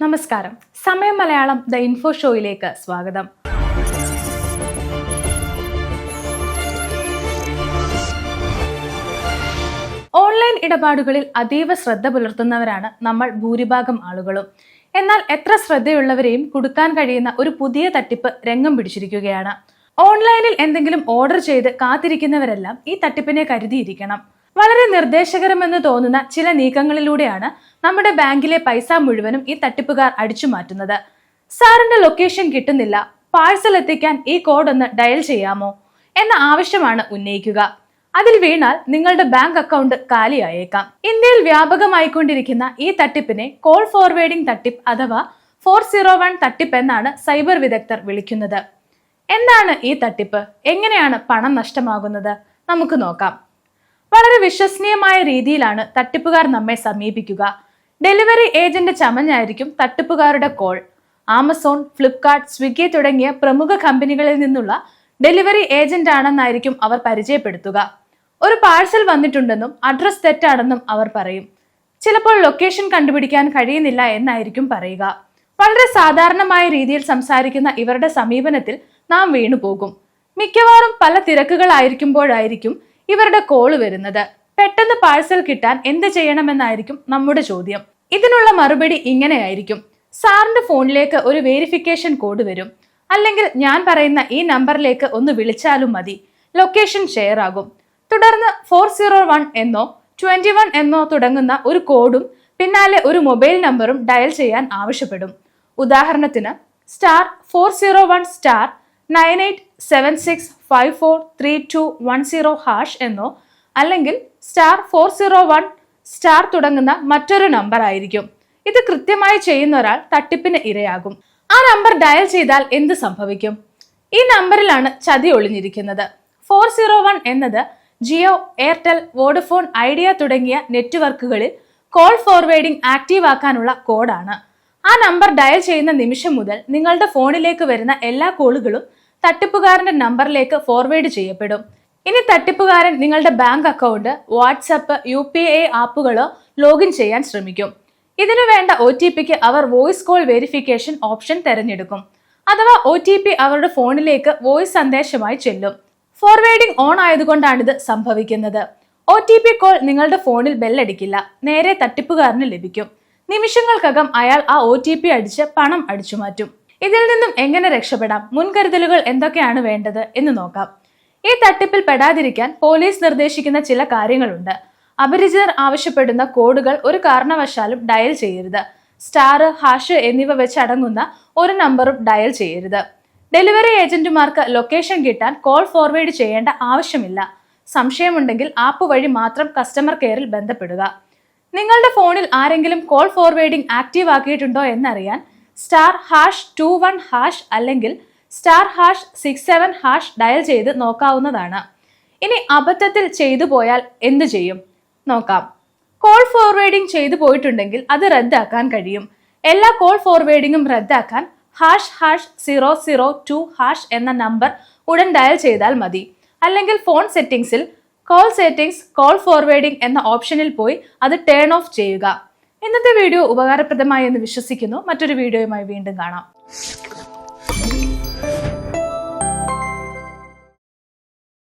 നമസ്കാരം. സമയം Malayalam the info ഷോയിലേക്ക് സ്വാഗതം. ഓൺലൈൻ ഇടപാടുകളിൽ അതീവ ശ്രദ്ധ പുലർത്തുന്നവരാണ് നമ്മൾ ഭൂരിഭാഗം ആളുകളും. എന്നാൽ എത്ര ശ്രദ്ധയുള്ളവരെയും കൊടുക്കാൻ കഴിയുന്ന ഒരു പുതിയ തട്ടിപ്പ് രംഗം പിടിച്ചിരിക്കുകയാണ്. ഓൺലൈനിൽ എന്തെങ്കിലും ഓർഡർ ചെയ്ത് കാത്തിരിക്കുന്നവരെല്ലാം ഈ തട്ടിപ്പിനെ കരുതിയിരിക്കണം. വളരെ നിർദ്ദേശകരമെന്ന് തോന്നുന്ന ചില നീക്കങ്ങളിലൂടെയാണ് നമ്മുടെ ബാങ്കിലെ പൈസ മുഴുവനും ഈ തട്ടിപ്പുകാർ അടിച്ചു മാറ്റുന്നത്. സാറിന്റെ ലൊക്കേഷൻ കിട്ടുന്നില്ല. പാഴ്സൽ എത്തിക്കാൻ ഈ കോഡ് ഒന്ന് ഡയൽ ചെയ്യാമോ എന്ന ആവശ്യമാണ് ഉന്നയിക്കുക. അതിൽ വീണാൽ നിങ്ങളുടെ ബാങ്ക് അക്കൗണ്ട് കാലിയായേക്കാം. ഇന്ത്യയിൽ വ്യാപകമായിക്കൊണ്ടിരിക്കുന്ന ഈ തട്ടിപ്പിനെ കോൾ ഫോർവേഡിംഗ് തട്ടിപ്പ് അഥവാ ഫോർ സീറോ വൺ തട്ടിപ്പ് എന്നാണ് സൈബർ വിദഗ്ധർ വിളിക്കുന്നത്. എന്താണ് ഈ തട്ടിപ്പ്? എങ്ങനെയാണ് പണം നഷ്ടമാകുന്നത്? നമുക്ക് നോക്കാം. വളരെ വിശ്വസനീയമായ രീതിയിലാണ് തട്ടിപ്പുകാർ നമ്മെ സമീപിക്കുക. ഡെലിവറി ഏജന്റ് ചമഞ്ഞായിരിക്കും തട്ടിപ്പുകാരുടെ കോൾ. ആമസോൺ ഫ്ലിപ്കാർട്ട് സ്വിഗ്ഗി തുടങ്ങിയ പ്രമുഖ കമ്പനികളിൽ നിന്നുള്ള ഡെലിവറി ഏജന്റ് ആണെന്നായിരിക്കും അവർ പരിചയപ്പെടുത്തുക. ഒരു പാഴ്സൽ വന്നിട്ടുണ്ടെന്നും അഡ്രസ് തെറ്റാണെന്നും അവർ പറയും. ചിലപ്പോൾ ലൊക്കേഷൻ കണ്ടുപിടിക്കാൻ കഴിയുന്നില്ല എന്നായിരിക്കും പറയുക. വളരെ സാധാരണമായ രീതിയിൽ സംസാരിക്കുന്ന ഇവരുടെ സമീപനത്തിൽ നാം വീണുപോകും. മിക്കവാറും പല തിരക്കുകളായിരിക്കുമ്പോഴായിരിക്കും ഇവരുടെ കോൾ വരുന്നത്. പെട്ടെന്ന് പാഴ്സൽ കിട്ടാൻ എന്ത് ചെയ്യണമെന്നായിരിക്കും നമ്മുടെ ചോദ്യം. ഇതിനുള്ള മറുപടി ഇങ്ങനെയായിരിക്കും. സാറിന്റെ ഫോണിലേക്ക് ഒരു വെരിഫിക്കേഷൻ കോഡ് വരും. അല്ലെങ്കിൽ ഞാൻ പറയുന്ന ഈ നമ്പറിലേക്ക് ഒന്ന് വിളിച്ചാലും മതി. ലൊക്കേഷൻ ഷെയർ ആകും. തുടർന്ന് ഫോർ സീറോ വൺ എന്നോ ട്വന്റി വൺ എന്നോ തുടങ്ങുന്ന ഒരു കോഡും പിന്നാലെ ഒരു മൊബൈൽ നമ്പറും ഡയൽ ചെയ്യാൻ ആവശ്യപ്പെടും. ഉദാഹരണത്തിന് star four zero one star nine eight seven six five four three two one zero hash എന്നോ അല്ലെങ്കിൽ star four zero one star തുടങ്ങുന്ന മറ്റൊരു നമ്പർ ആയിരിക്കും. ഇത് കൃത്യമായി ചെയ്യുന്ന ഒരാൾ തട്ടിപ്പിന് ഇരയാകും. ആ നമ്പർ ഡയൽ ചെയ്താൽ എന്ത് സംഭവിക്കും? ഈ നമ്പറിലാണ് ചതി ഒളിഞ്ഞിരിക്കുന്നത്. ഫോർ സീറോ വൺ എന്നത് ജിയോ എയർടെൽ വോഡഫോൺ ഐഡിയ തുടങ്ങിയ നെറ്റ്വർക്കുകളിൽ കോൾ ഫോർവേഡിംഗ് ആക്റ്റീവ് ആക്കാനുള്ള കോഡാണ്. ആ നമ്പർ ഡയൽ ചെയ്യുന്ന നിമിഷം മുതൽ നിങ്ങളുടെ ഫോണിലേക്ക് വരുന്ന എല്ലാ കോളുകളും തട്ടിപ്പുകാരന്റെ നമ്പറിലേക്ക് ഫോർവേഡ് ചെയ്യപ്പെടും. ഇനി തട്ടിപ്പുകാരൻ നിങ്ങളുടെ bank account WhatsApp U P I ആപ്പുകളോ login ചെയ്യാൻ ശ്രമിക്കും. ഇതിനു വേണ്ട ഒ ടി പിക്ക് അവർ വോയിസ് കോൾ വെരിഫിക്കേഷൻ ഓപ്ഷൻ തിരഞ്ഞെടുക്കും. അഥവാ ഒ ടി പി അവരുടെ ഫോണിലേക്ക് വോയിസ് സന്ദേശമായി ചെല്ലും. ഫോർവേഡിംഗ് ഓൺ ആയതുകൊണ്ടാണിത് സംഭവിക്കുന്നത്. ഒ ടി പി കോൾ നിങ്ങളുടെ ഫോണിൽ ബെല്ലടിക്കില്ല നേരെ തട്ടിപ്പുകാരന് ലഭിക്കും. നിമിഷങ്ങൾക്കകം അയാൾ ആ ഒ ടി പി അടിച്ച് പണം അടിച്ചു മാറ്റും ഇതിൽ നിന്നും എങ്ങനെ രക്ഷപ്പെടാം? മുൻകരുതലുകൾ എന്തൊക്കെയാണ് വേണ്ടത് എന്ന് നോക്കാം. ഈ തട്ടിപ്പിൽ പെടാതിരിക്കാൻ പോലീസ് നിർദ്ദേശിക്കുന്ന ചില കാര്യങ്ങളുണ്ട്. അപരിചിതർ ആവശ്യപ്പെടുന്ന കോഡുകൾ ഒരു കാരണവശാലും ഡയൽ ചെയ്യരുത്. സ്റ്റാർ ഹാഷ് എന്നിവ വെച്ച് അടങ്ങുന്ന ഒരു നമ്പറും ഡയൽ ചെയ്യരുത്. ഡെലിവറി ഏജന്റുമാർക്ക് ലൊക്കേഷൻ കിട്ടാൻ കോൾ ഫോർവേഡ് ചെയ്യേണ്ട ആവശ്യമില്ല. സംശയമുണ്ടെങ്കിൽ ആപ്പ് വഴി മാത്രം കസ്റ്റമർ കെയറിൽ ബന്ധപ്പെടുക. നിങ്ങളുടെ ഫോണിൽ ആരെങ്കിലും കോൾ ഫോർവേഡിംഗ് ആക്റ്റീവ് ആക്കിയിട്ടുണ്ടോ എന്നറിയാൻ star hash two one hash അല്ലെങ്കിൽ star hash six seven hash dial ചെയ്ത് നോക്കാവുന്നതാണ്. ഇനി അബദ്ധത്തിൽ ചെയ്തു പോയാൽ എന്തു ചെയ്യും? നോക്കാം. കോൾ ഫോർവേഡിംഗ് ചെയ്തു പോയിട്ടുണ്ടെങ്കിൽ അത് റദ്ദാക്കാൻ കഴിയും. എല്ലാ കോൾ ഫോർവേഡിങ്ങും റദ്ദാക്കാൻ hash hash zero zero two hash എന്ന നമ്പർ ഉടൻ ഡയൽ ചെയ്താൽ മതി. അല്ലെങ്കിൽ ഫോൺ സെറ്റിംഗ്സിൽ കോൾ സെറ്റിംഗ്സ് കോൾ ഫോർവേഡിംഗ് എന്ന ഓപ്ഷനിൽ പോയി അത് ടേൺ ഓഫ് ചെയ്യുക. ഇന്നത്തെ വീഡിയോ ഉപകാരപ്രദമായി എന്ന് വിശ്വസിക്കുന്നു. മറ്റൊരു വീഡിയോയുമായി വീണ്ടും കാണാം.